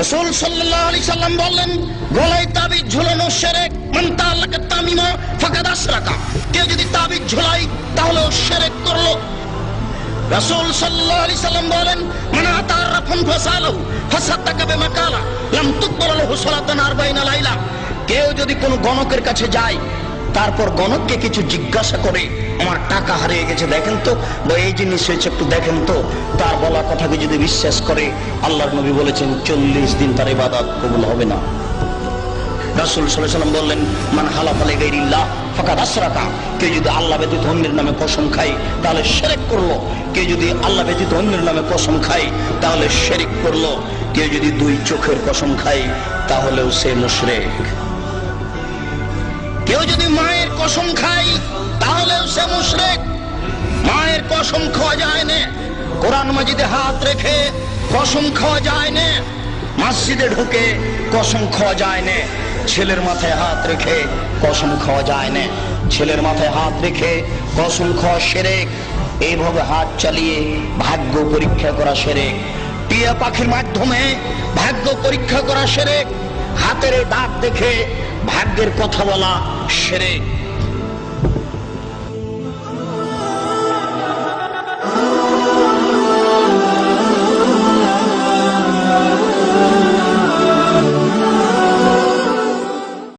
রসুল সাল্লাল্লাহু আলাইহি সাল্লাম বললেন, গলায় তাবিজ ঝুলানো শিরক মান তাআল্লাকা তামিমা, ফাকাদ আশরাকা কেউ যদি তাবিজ ঝুলাই তাহলে শিরক করল। রাসূল সাল্লাল্লাহু আলাইহি সাল্লাম বলেন, মান আতারাফুন ফাসালু ফাসাদাকা বিমা কালা লাম তুকবাল লাহু সালাতান 40 লাইলা। কেউ যদি কোনো গণকের কাছে যায় তারপর গণককে কিছু জিজ্ঞাসা করে, আমার টাকা হারিয়ে গেছে, দেখেন তো, বা এই জিনিস হয়েছে একটু দেখেন তো। তার বলা কথাকে যদি বিশ্বাস করে, আল্লাহর নবী বলেছেন, চল্লিশ দিন তার ইবাদত কবুল হবে না। রাসূল সাল্লাম বললেন, মান আশরাকা। কেউ যদি আল্লাহ ব্যতীত অন্যের নামে কসম খায়, তাহলে শিরক করল। কেউ যদি আল্লাহ ব্যতীত অন্যের নামে কসম খায়, তাহলে শিরক করল। কেউ যদি দুই চোখের কসম খায়, তাহলেও সে মুশরিক। কেউ যদি মায়ের কসম খায়, তাহলেও সে মুশরিক। মায়ের কসম খাওয়া যায় না। কোরআন মাজিদে হাত রেখে কসম খাওয়া যায় না। মসজিদে ঢুকে কসম খাওয়া যায় না। ছেলের মাথায় হাত রেখে কসম খাওয়া যায় না। ছেলের মাথায় হাত রেখে কসম খাওয়া সেরেক। এইভাবে হাত চালিয়ে ভাগ্য পরীক্ষা করা সেরেক। টিয়া পাখির মাধ্যমে ভাগ্য পরীক্ষা করা সেরেক। হাতের দাঁত দেখে ভাগ্যের কথা বলা সেরেক